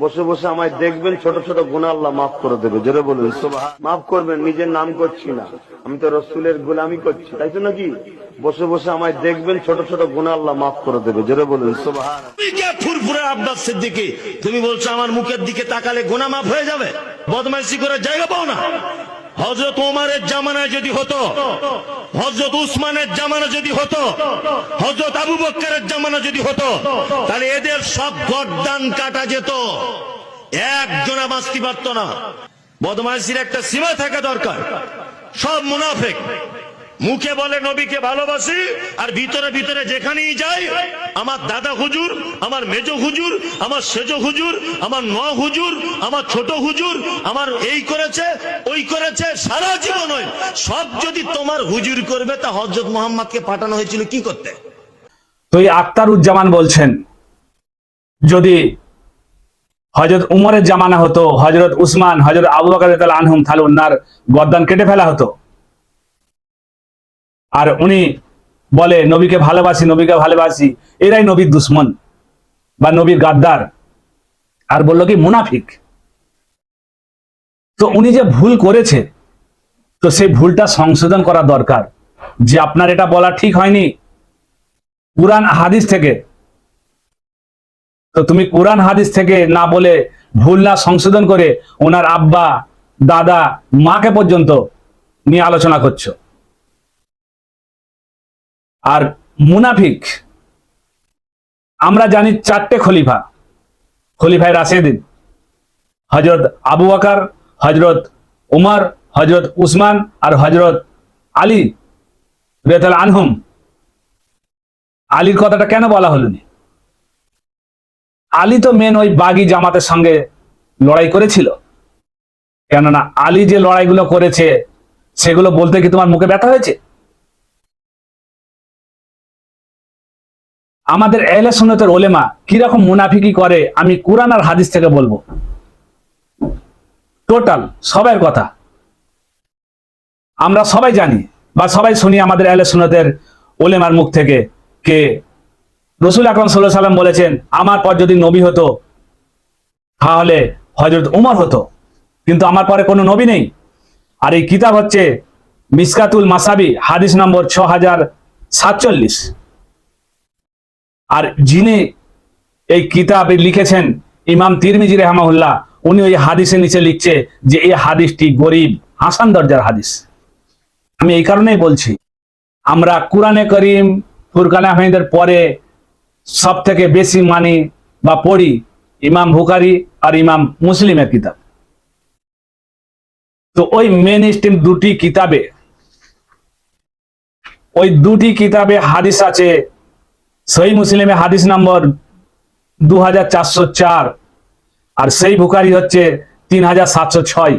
বসে বসে আমায় দেখবেন ছোট ছোট গুণা আল্লাহ মাফ করে দেবে। জোরে বলুন। মাফ করবেন নিজের নাম করছি না। আমি তো রসুলের গোলামি করছি তাই তো নাকি? বসে বসে আমায় দেখবেন ছোট ছোট গুণা আল্লাহ মাফ করে দেবে। জোরে বলুন। সোবাহান। তুমি কে ফুরফুরে আব্বাস সিদ্দিকি তুমি বলছো আমার মুখের দিকে তাকালে গোনা মাফ হয়ে যাবে? বদমাইশি করে জায়গা পাও না। হজরত ওমারের জামানা যদি হতো হজরত উসমানের জামানা যদি হতো হজরত আবু বক্কারের জামানা যদি হতো, তাহলে এদের সব গরদান কাটা যেত। একজনা বাঁচতে পারত না? বদমাইশির একটা সীমা থাকা দরকার। সব মুনাফেক। মুখে বলে, নবীকে ভালোবাসি, আর ভিতরে ভিতরে যেখানেই যাই, আমার দাদা হুজুর, আমার মেজ হুজুর, আমার সেজ হুজুর, আমার ন হুজুর, আমার ছোট হুজুর, আমার এই করেছে, ওই করেছে, সারা জীবন। সব যদি তোমার হুজুর করবে, তা হজরত মোহাম্মদকে পাঠানো হয়েছিল কি করতে তো এই আক্তারুজ্জামান বলছেন, যদি হজরত উমরের জামানা হতো, হজরত উসমান, হজরত আবু বকর আনহুম তাহলে ওনার গদ্দান কেটে ফেলা হতো আর উনি বলে, নবীকে ভালোবাসি নবীকে ভালোবাসি। এরাই নবীর দুশ্মন বা নবীর গাদ্দার। আর বলল কি, মুনাফিক। তো উনি যে ভুল করেছে, তো সেই ভুলটা সংশোধন করা দরকার। যে আপনার এটা বলা ঠিক হয়নি। কোরআন হাদিস থেকে, তো তুমি কোরআন হাদিস থেকে না বলে ভুল না সংশোধন করে ওনার আব্বা, দাদা, মাকে পর্যন্ত নিয়ে আলোচনা করছ। আর মুনাফিক, আমরা জানি চারটে খলিফা। খলিফায় রাশেদিন হজরত আবু বকর হজরত উমর হজরত উসমান আর হজরত আলী রেতাল আনহুম। আলীর কথাটা কেন বলা হলো নি? আলী তো মেন ওই বাগি জামাতের সঙ্গে লড়াই করেছিল। কেননা আলী যে লড়াইগুলো করেছে, সেগুলো বলতে কি তোমার মুখে ব্যথা হয়েছে? আমাদের এহলে সুন্নতের ওলেমা কীরকম মুনাফিকি করে, আমি কোরআন আর হাদিস থেকে বলব। টোটাল সবার কথা। আমরা সবাই জানি বা সবাই শুনি আমাদের এহলে সুন্নতের ওলেমার মুখ থেকে কে রসুল আকরম সাল্লাহ সাল্লাম বলেছেন, আমার পর যদি নবী হতো, তাহলে হজরত উমর হতো। কিন্তু আমার পরে কোনো নবী নেই। আর এই কিতাব হচ্ছে মিসকাতুল মাসাবি, হাদিস নম্বর ছ হাজার সাতচল্লিশ। আর যিনি এই কিতাব লিখেছেন, ইমাম তিরমিজি রহমাউল্লাহ উনি ওই হাদিসের নিচে লিখছে যে এই হাদিসটি গরিব, হাসান দরজার হাদিস। আমি এই কারণেই বলছি, আমরা কোরআনে করিম, ফুরকানে আহমেদের পরে সব থেকে বেশি মানি বা পড়ি ইমাম বুখারি আর ইমাম মুসলিমের কিতাব। তো ওই মেন স্ট্রিম দুটি কিতাবে, ওই দুটি কিতাবে হাদিস আছে সহি মুসলিমে হাদিস নম্বর দু হাজার চারশো চার আর সেই বুখারি হচ্ছে তিন হাজার সাতশো ছয়।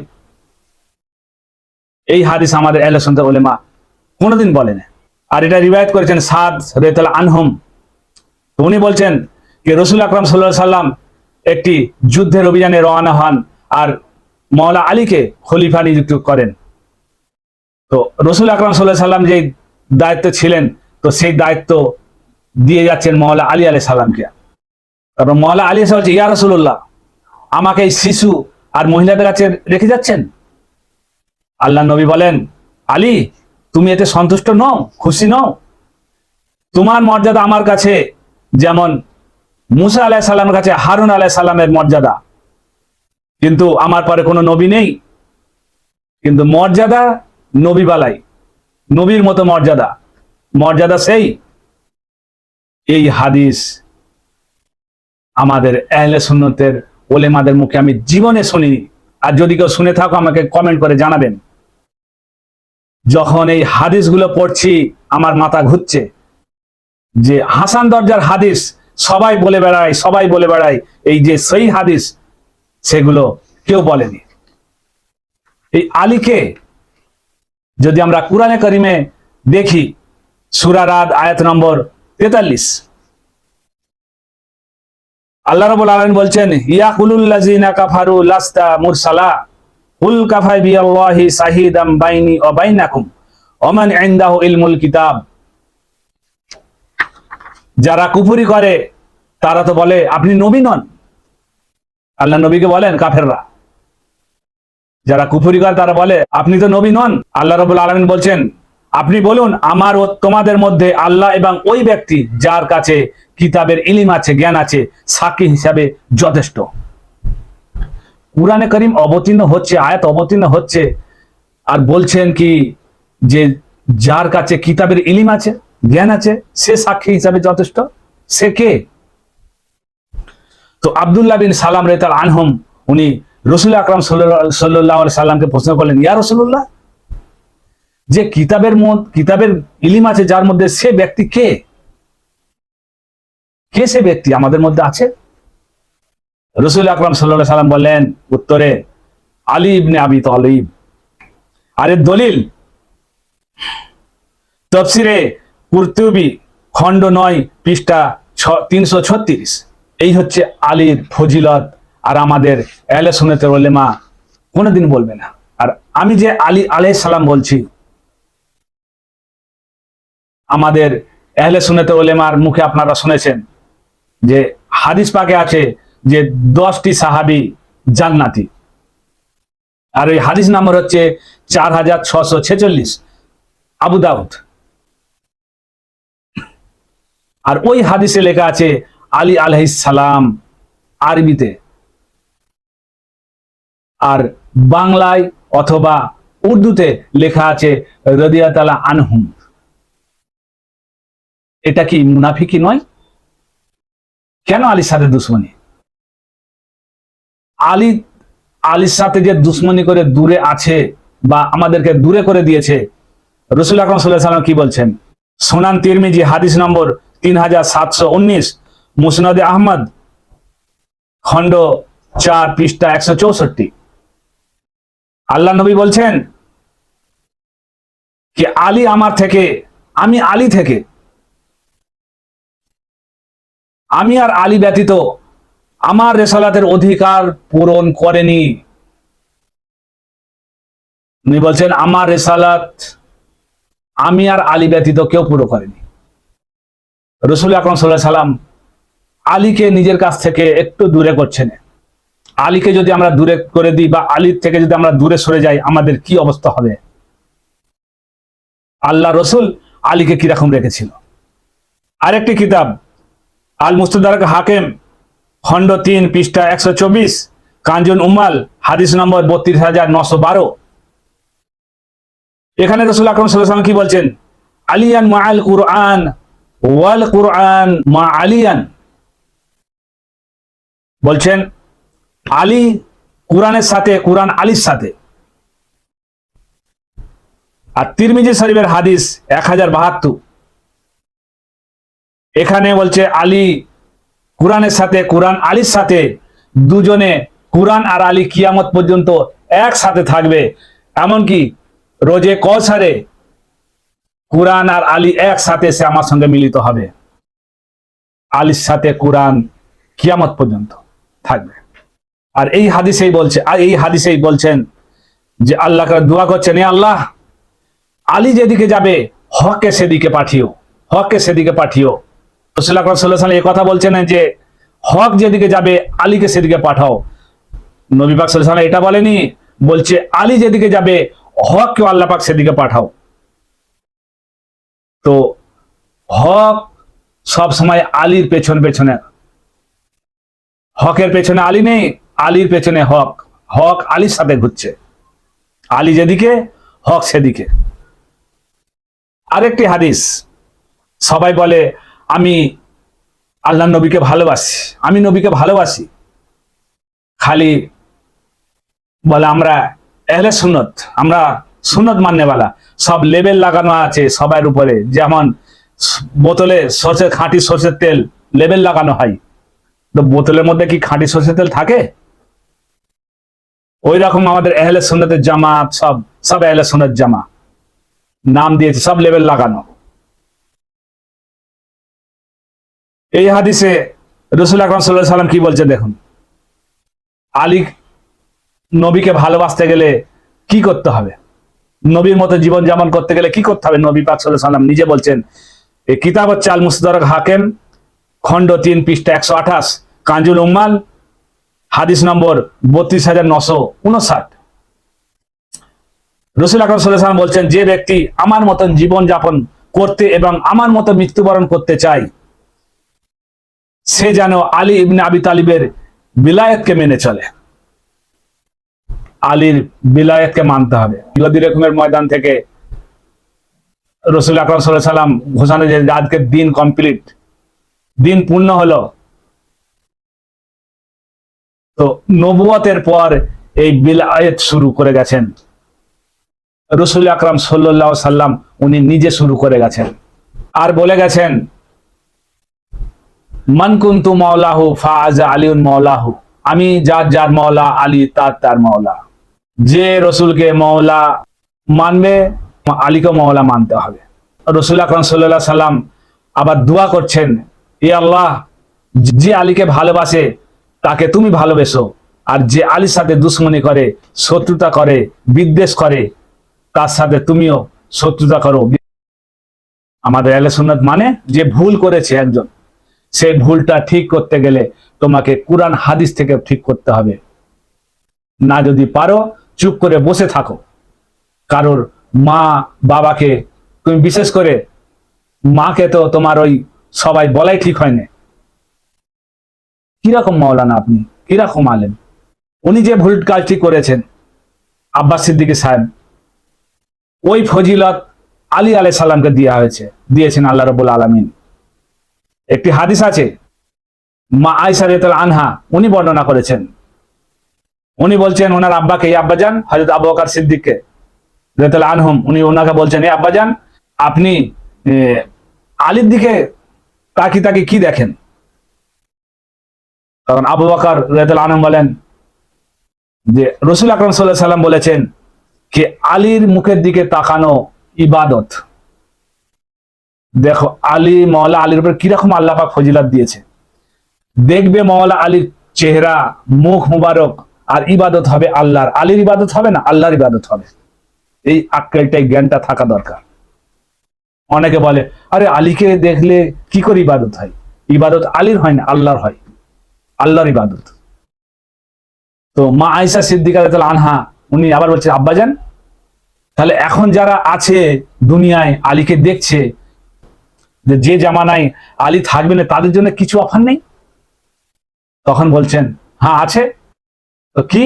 এই হাদিস আমাদের এলেসন্ত ওলেমা কোনোদিন বলেন আর এটা রিবায়ত করেছেন সাদ রেতল আনহম। উনি বলছেন যে রসুল আকরাম সাল্লাহ সাল্লাম একটি যুদ্ধের অভিযানে রওনা হন আর মৌলা আলীকে খলিফা নিযুক্ত করেন। তো রসুল আকরাম সাল্লাহ সাল্লাম যে দায়িত্ব ছিলেন, তো সেই দায়িত্ব দিয়ে যাচ্ছেন মহলা আলী আলাই সাল্লামকে তারপর মৌলা আলী সাহেব ইয়া রসুল্লাহ আমাকে এই শিশু আর মহিলাদের কাছে রেখে যাচ্ছেন? আল্লাহ নবী বলেন, আলী, তুমি এতে সন্তুষ্ট নও, খুশি নও। তোমার মর্যাদা আমার কাছে যেমন মুসা আলাহ সাল্লামের কাছে, হারুন আলাহ সাল্লামের মর্যাদা। কিন্তু আমার পরে কোনো নবী নেই। কিন্তু মর্যাদা নবী বালাই নবীর মতো মর্যাদা। মর্যাদা সেই এই হাদিস আমাদের এহলে সুন্নতের ওলেমাদের মুখে আমি জীবনে শুনিনি। আর যদি কেউ শুনে থাকো, আমাকে কমেন্ট করে জানাবেন। যখন এই হাদিসগুলো পড়ছি, আমার মাথা ঘুরছে যে হাসান দরজার হাদিস সবাই বলে বেড়ায়, সবাই বলে বেড়ায়। এই যে সেই হাদিস, সেগুলো কেউ বলেনি। এই আলীকে যদি আমরা কোরআনে করিমে দেখি সুরারাদ আয়াত নম্বর তেতাল্লিশ। আল্লাহ রাব্বুল আলামিন বলছেন কাফারু লাস্তা মুরসালা, কুল কাফাই বিআল্লাহি শাহিদাম বাইনি ওয়া বাইনাকুম মান ইনদাহু ইলমুল কিতাব। যারা কুফরি করে, তারা তো বলে, আপনি নবী নন। আল্লাহ নবীকে বলেন, কাফেররা। যারা কুফুরি করে, তারা বলে, আপনি তো নবী নন। আল্লাহ রবুল আলমিন বলছেন আপনি বলুন, আমার ও তোমাদের মধ্যে আল্লাহ এবং ওই ব্যক্তি যার কাছে কিতাবের ইলিম আছে, জ্ঞান আছে, সাক্ষী হিসাবে যথেষ্ট। কুরআনে করিম অবতীর্ণ হচ্ছে, আয়াত অবতীর্ণ হচ্ছে, আর বলছেন কি যে যার কাছে কিতাবের ইলিম আছে, জ্ঞান আছে, সে সাক্ষী হিসাবে যথেষ্ট। সে কে? তো আবদুল্লাহ বিন সালাম রেতাল আনহম, উনি রসুল আকরাম সাল্লাহ সাল্লামকে প্রশ্ন করলেন, ইয়া রসুল্লাহ যে কিতাবের কিতাবের ইলিম আছে যার মধ্যে সে ব্যক্তি কে? কে সে ব্যক্তি আমাদের মধ্যে আছে? রসুল আকরাম সাল্লাহ সাল্লাম বললেন, উত্তরে, আলী ইবনে আবি তলিব। আরে দলিল, তফসিরে কুর্তুবি, খণ্ড নয়, পৃষ্ঠা তিনশো ছত্রিশ। এই হচ্ছে আলীর ফজিলত, আর আমাদের এলে সুনেতের ওলেমা কোনোদিন বলবে না। আর আমি যে আলী আলাই সালাম বলছি আমাদের এহলে সুনেতে ওলেমার মুখে আপনারা শুনেছেন যে হাদিস পাকে আছে যে দশটি সাহাবি জান্নাতি। আর ওই হাদিস নাম্বার হচ্ছে চার হাজার ছশো ছেচল্লিশ আবু দাউদ। আর ওই হাদিসে লেখা আছে আলী সালাম আরবিতে। আর বাংলায় অথবা উর্দুতে লেখা আছে রদিয়াতালা আনহুম। এটা কি মুনাফিকি নয়? কেন আলীর সাথে দুশ্মনী? আলী আলীর সাথে যে দুশ্মনী করে দূরে আছে বা আমাদেরকে দূরে করে দিয়েছে, রসুল আকরম সাল্লাম কি বলছেন? সোনান তিরমিজি, হাদিস নম্বর তিন হাজার সাতশো উনিশ, মুসনাদে আহমদ, খণ্ড চার, পৃষ্ঠা একশো চৌষট্টি। আল্লাহ নবী বলছেন কি, আলী আমার থেকে, আমি আলী থেকে আমি আর আলী ব্যতীত আমার রেসালাতের অধিকার পূরণ করেনি। উনি বলছেন, আমার রেসালাত আমি আর আলী ব্যতীত কেউ পুরো করেনি। রসুল আকরম সাল্লাহ সাল্লাম আলীকে নিজের কাছ থেকে একটু দূরে করছেন। আলীকে যদি আমরা দূরে করে দিই বা আলীর থেকে যদি আমরা দূরে সরে যাই, আমাদের কি অবস্থা হবে? আল্লাহ রসুল আলীকে কীরকম রেখেছিল? আরেকটি কিতাব আল মুস্তাদারক হাকেম, খণ্ড তিন, পৃষ্ঠা একশো চব্বিশ কাঞ্জন উম্মাল, হাদিস নম্বর বত্রিশ হাজার নশো বারো। এখানে রসুল আকরম সাল্লাম কি বলছেন? আলিয়ান মা আল কুরআন, ওয়াল কুরআন মা আলিয়ান বলছেন, আলী কুরআনের সাথে, কুরআন আলীর সাথে। আর তিরমিজি শরীফের হাদিস এক হাজার বাহাত্তর। এখানে বলছে আলী কোরআনের সাথে, কোরআন আলীর সাথে, দুজনে কোরআন আর আলী কিয়ামত পর্যন্ত একসাথে থাকবে। এমনকি রোজে কসারে কোরআন আর আলী একসাথে সে আমার সঙ্গে মিলিত হবে। আলীর সাথে কোরআন কিয়ামত পর্যন্ত থাকবে। আর এই হাদিসেই বলছে, আর এই হাদিসেই বলছেন যে আল্লাহ দোয়া করছেন, এ আল্লাহ, আলী যেদিকে যাবে, হককে সেদিকে পাঠিও, হককে সেদিকে পাঠিও। রসুল আকরম কথা বলছেন যে, হক যেদিকে যাবে, আলীকে সেদিকে পাঠাও। নবী সাল্লাহ এটা বলেনি, বলছে আলী যেদিকে যাবে সেদিকে পাঠাও। তো হক সব সময় আলীর পেছনে পেছনে। হকের পেছনে আলী নেই, আলীর পেছনে হক। হক আলীর সাথে ঘুরছে। আলী যেদিকে, হক সেদিকে। আরেকটি হাদিস, সবাই বলে আমি আল্লাহ নবীকে ভালোবাসি, আমি নবীকে ভালোবাসি। খালি বলে আমরা এহলে সুন্নত, আমরা সুন্নত মান্যওয়ালা সব লেবেল লাগানো আছে সবার উপরে। যেমন বোতলে সর্ষের খাঁটি সর্ষের তেল লেবেল লাগানো হয়। তো বোতলের মধ্যে কি খাঁটি সর্ষের তেল থাকে? ওই রকম আমাদের এহলে সুন্নতের জামা সব সব এহলে সুন্নত জামা। নাম দিয়েছে, সব লেবেল লাগানো। এই হাদিসে রসুল আকরম সাল্লাহ সাল্লাম কি বলছে দেখুন? আলী নবীকে ভালোবাসতে গেলে কি করতে হবে? নবীর মতো জীবন যেমন করতে গেলে কি করতে হবে? নবী পাক সাল্লাহ সাল্লাম নিজে বলছেন এই কিতাব হচ্ছে আল মুস্তারক হাকেম, খণ্ড তিন, পৃষ্ঠা একশো আঠাশ, কাঞ্জুল উম্মাল, হাদিস নম্বর বত্রিশ হাজার নশো উনষাট। রসুল আকরম সাল্লাম বলছেন, যে ব্যক্তি আমার মতন জীবন যাপন করতে এবং আমার মতো মৃত্যুবরণ করতে চায় সে যেন আলী ইবনে আবি তালিবের বিলায়তকে মেনে চলে। আলীর বিলায়তকে মানতে হবে। বিরোধী রকমের ময়দান থেকে রসুল আকরম সাল্লাম ঘোষণা যে আজকে দিন কমপ্লিট। দিন পূর্ণ হলো। তো নবুয়তের পর এই বিলায়ত শুরু করে গেছেন। রসুল আকরাম সাল্লাম উনি নিজে শুরু করে গেছেন। আর বলে গেছেন মানকুন্তু মৌলাহু ফাজ আলিউন মৌলাহু আমি যার যার মৌলা আলী তার তার মাওলা। যে রসুলকে মৌলা মানবে, আলীকে মৌলা মানতে হবে। রসুল আকরম সাল্লাহ সাল্লাম আবার দোয়া করছেন এ আল্লাহ, যে আলীকে ভালোবাসে, তাকে তুমি ভালোবেসো। আর যে আলীর সাথে দুশ্মনী করে, শত্রুতা করে, বিদ্বেষ করে, তার সাথে তুমিও শত্রুতা করো। আমাদের আলে মানে যে ভুল করেছে একজন। সেই ভুলটা ঠিক করতে গেলে তোমাকে কোরআন, হাদিস থেকে ঠিক করতে হবে। না যদি পারো, চুপ করে বসে থাকো। কারোর মা, বাবাকে, তুমি বিশেষ করে মাকে তো তোমার ওই সবাই বলাই ঠিক হয় না। কীরকম মাওলানা আপনি? কীরকম আলেন উনি যে ভুল কাজটি করেছেন, আব্বাস সিদ্দিকী সাহেব, ওই ফজিলত আলী আলাই সাল্লামকে দেওয়া হয়েছে, দিয়েছেন আল্লাহ রবুল আলমিন। একটি হাদিস আছে মা আয়সা রেতল আনহা উনি বর্ণনা করেছেন। উনি বলছেন ওনার আব্বাকে আব্বাজান হজরত আবু বকর সিদ্দিককে। রেতল আনহুম উনি ওনাকে বলছেন এই আব্বাজান আপনি এ, আলীর দিকে তাকি তাকি কি দেখেন? তখন আবু বকর রেতল আনহুম বলেন যে রসুল আকরম সাল্লাহ সাল্লাম বলেছেন কি আলীর মুখের দিকে তাকানো ইবাদত। দেখো, আলী মওলা আলীর উপর কীরকম আল্লাহ পাক ফজিলাত দিয়েছে। দেখবে মওলা আলীর চেহারা, মুখ মুবারক, আর ইবাদত হবে আল্লাহর। আলীর ইবাদত হবে না, আল্লাহর ইবাদত হবে? এই আক্কেলটাই জ্ঞানটা থাকা দরকার। অনেকে বলে, আরে আলীকে দেখলে কি করে ইবাদত হয়? ইবাদত আলীর হয় না, আল্লাহর হয়। আল্লাহর ইবাদত। তো মা আয়সা সিদ্দিকা আনহা, উনি আবার বলছে আব্বাজান তাহলে এখন যারা আছে দুনিয়ায়, আলীকে দেখছে যে যে জামানায় আলী থাকবে না, তাদের জন্য কিছু অফার নেই? তখন বলছেন হ্যাঁ আছে। তো কি?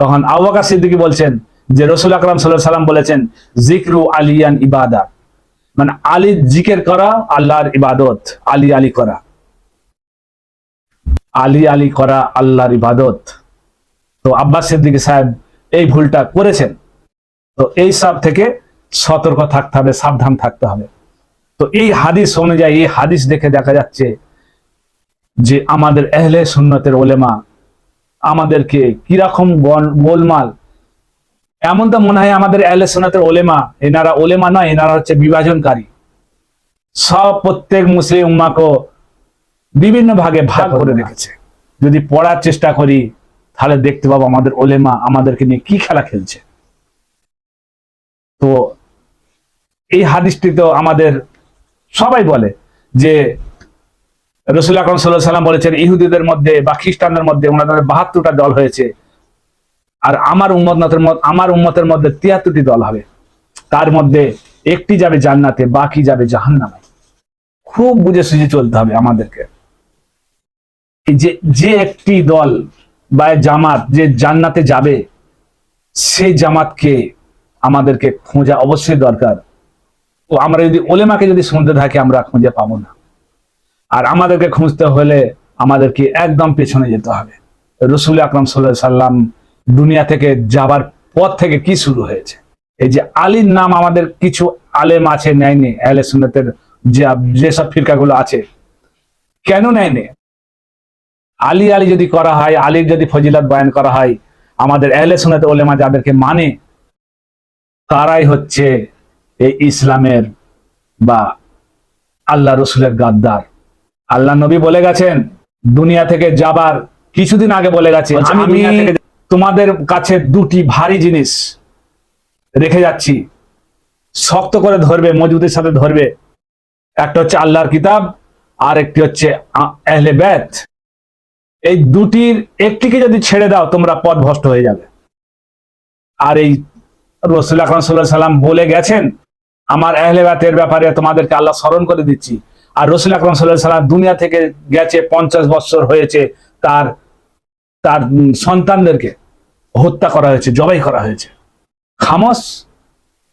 তখন আবাকা সিদ্দিকী বলছেন যে রসুল আকরাম সাল্লাহ সাল্লাম বলেছেন জিক্রু আলিয়ান ইবাদা। মানে আলী জিকের করা, আল্লাহর ইবাদত, আলী আলী করা। আলী আলী করা, আল্লাহর ইবাদত। তো আব্বাস সিদ্দিকী সাহেব এই ভুলটা করেছেন। তো এই সব থেকে সতর্ক থাকতে হবে, সাবধান থাকতে হবে। তো এই হাদিস অনুযায়ী এই হাদিস দেখে দেখা যাচ্ছে যে আমাদের এহলে সুন্নতের ওলেমা আমাদেরকে কীরকম গোলমাল। এমন তো মনে হয় আমাদের এহলে সুন্নতের ওলেমা এনারা ওলেমা নয় এনারা হচ্ছে বিভাজনকারী। সব প্রত্যেক মুসলিম উম্মাকে বিভিন্ন ভাগে ভাগ করে রেখেছে। যদি পড়ার চেষ্টা করি তাহলে দেখতে পাবো আমাদের ওলেমা আমাদেরকে নিয়ে কি খেলা খেলছে। তো এই হাদিসটি তো আমাদের সবাই বলে যে রসুল আকরম সাল্লাহ সাল্লাম বলেছেন, ইহুদিদের মধ্যে বা খ্রিস্টানদের মধ্যে ওনাদের বাহাত্তরটা দল হয়েছে। আর আমার উম্মতের আমার উম্মতের মধ্যে তিয়াত্তরটি দল হবে। তার মধ্যে একটি যাবে জান্নাতে, বাকি যাবে জাহান্নামে। খুব বুঝে সুঝে চলতে হবে আমাদেরকে। যে যে একটি দল বা জামাত যে জান্নাতে যাবে সেই জামাতকে আমাদেরকে খোঁজা অবশ্যই দরকার। ও আমরা যদি ওলেমাকে যদি শুনতে থাকি, আমরা খুঁজে পাবো না। আর আমাদেরকে খুঁজতে হলে আমাদেরকে একদম পেছনে যেতে হবে। রসুল আকরম সাল্লাহ সাল্লাম দুনিয়া থেকে যাবার পর থেকে কি শুরু হয়েছে? এই যে আলীর নাম আমাদের কিছু আলেম আছে নেয়নি, আহলে সুন্নতের যেসব ফিরকাগুলো আছে, কেন নেয়নি? আলী আলী যদি করা হয়, আলীর যদি ফজিলত বয়ান করা হয়, আমাদের আহলে সুন্নত ওলেমা যাদেরকে মানে তারাই হচ্ছে এই ইসলামের বা আল্লাহ রসুলের গাদ্দার। আল্লাহ নবী বলে গেছেন দুনিয়া থেকে যাবার কিছুদিন আগে বলে গেছে আমি তোমাদের কাছে দুটি ভারী জিনিস রেখে যাচ্ছি। শক্ত করে ধরবে মজবুতের সাথে ধরবে। একটা হচ্ছে আল্লাহর কিতাব আর একটি হচ্ছে আহলে ব্যাত এই দুটির একটিকে যদি ছেড়ে দাও তোমরা পথ ভ্রষ্ট হয়ে যাবে। আর এই রসুল আকরম সাল্লাহ সাল্লাম বলে গেছেন আমার আহলেবাতের ব্যাপারে তোমাদেরকে আল্লাহ স্মরণ করে দিচ্ছি। আর রসুল আকরম সাল্লাহ সাল্লাম দুনিয়া থেকে গেছে পঞ্চাশ বছর হয়েছে, তার তার সন্তানদেরকে হত্যা করা হয়েছে, জবাই করা হয়েছে। খামস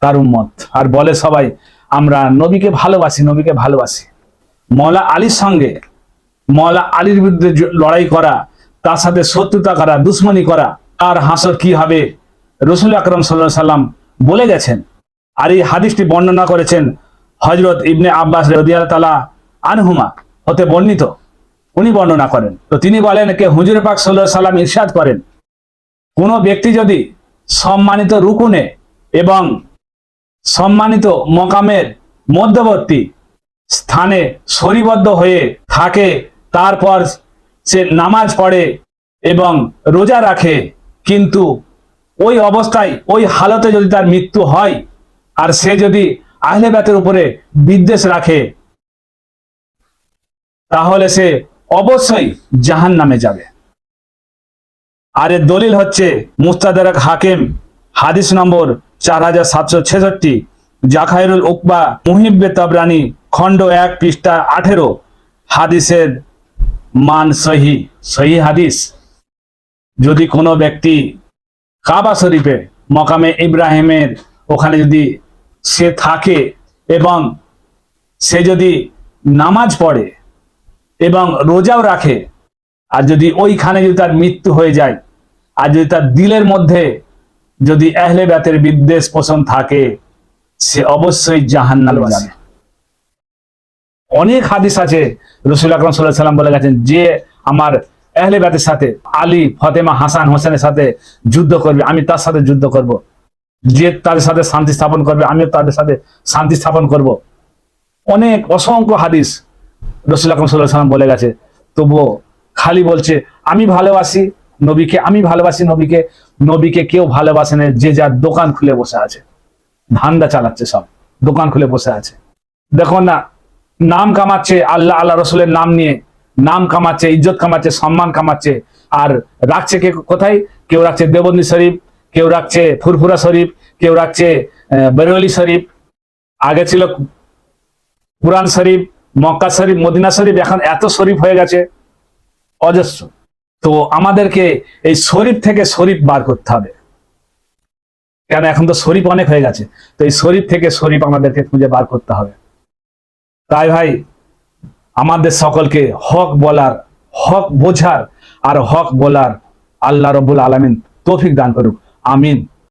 তার উম্মত। আর বলে সবাই, আমরা নবীকে ভালোবাসি নবীকে ভালোবাসি। মৌলা আলীর সঙ্গে মৌলা আলীর বিরুদ্ধে লড়াই করা, তার সাথে শত্রুতা করা, দুশ্মনী করা আর হাসর কি হবে? রসুল আকরম সাল্লাহ সাল্লাম বলে গেছেন আর এই হাদিসটি বর্ণনা করেছেন হজরত ইবনে আব্বাস রদিয়াল তালা আনহুমা হতে বর্ণিত। উনি বর্ণনা করেন। তো তিনি বলেন কে হুজুর পাক সাল্লাহ সাল্লাম ইরশাদ করেন, কোনো ব্যক্তি যদি সম্মানিত রুকুনে এবং সম্মানিত মকামের মধ্যবর্তী স্থানে সরিবদ্ধ হয়ে থাকে, তারপর সে নামাজ পড়ে এবং রোজা রাখে, কিন্তু ওই অবস্থায় ওই হালতে যদি তার মৃত্যু হয় আর সে যদি আহলে ব্যাতের উপরে বিদ্বেষ রাখে, তাহলে সে অবশ্যই জাহান নামে যাবে। আর এর দলিল হচ্ছে মুস্তাদারাক হাকিম, হাদিস নম্বর চার হাজার সাতশো ছেষট্টি, জাখাইরুল উকবা মুহিব্বে তাবরানি, খণ্ড এক, পৃষ্ঠা আঠেরো, হাদিসের মান সহি সহি হাদিস। যদি কোনো ব্যক্তি কাবা শরীফে, মকামে ইব্রাহিমের ওখানে যদি সে থাকে এবং সে যদি নামাজ পড়ে এবং রোজাও রাখে আর যদি ওইখানে যদি তার মৃত্যু হয়ে যায় আর যদি তার দিলের মধ্যে যদি এহলে ব্যাতের বিদ্বেষ পোষণ থাকে সে অবশ্যই জাহান্নামে যাবে। অনেক হাদিস আছে রসুল আকরম সাল্লাহ সাল্লাম বলে গেছেন যে আমার আহলে ব্যাতের সাথে আলী ফতেমা হাসান হোসেনের সাথে যুদ্ধ করবে আমি তার সাথে যুদ্ধ করব। যে তাদের সাথে শান্তি স্থাপন করবে, আমিও তাদের সাথে শান্তি স্থাপন করব। অনেক অসংখ্য হাদিস রসুল আকরম সাল্লাহ সাল্লাম বলে গেছে। তবুও খালি বলছে, আমি ভালোবাসি নবীকে, আমি ভালোবাসি নবীকে নবীকে কেউ ভালোবাসে না, যে যার দোকান খুলে বসে আছে। ধান্দা চালাচ্ছে সব, দোকান খুলে বসে আছে। দেখো না, নাম কামাচ্ছে আল্লাহ আল্লাহ রসুলের নাম নিয়ে। নাম কামাচ্ছে, ইজ্জত কামাচ্ছে, সম্মান কামাচ্ছে। আর রাখছে কে, কোথায়? কেউ রাখছে দেবন্দী শরীফ কেউ রাখছে ফুরফুরা শরীফ, কেউ রাখছে বেরোলি শরীফ। আগে ছিল কুরআন শরীফ, মক্কা শরীফ, মদিনা শরীফ, এখন এত শরীফ হয়ে গেছে, অজস্র। তো আমাদেরকে এই শরীফ থেকে শরীফ বার করতে হবে। কেন? এখন তো শরীফ অনেক হয়ে গেছে। তো এই শরীফ থেকে শরীফ আমাদেরকে খুঁজে বার করতে হবে। তাই ভাই, আমাদের সকলকে হক বলার, হক বোঝার আর হক বলার আল্লাহ রবুল আলমিন তৌফিক দান করুক। আমিন।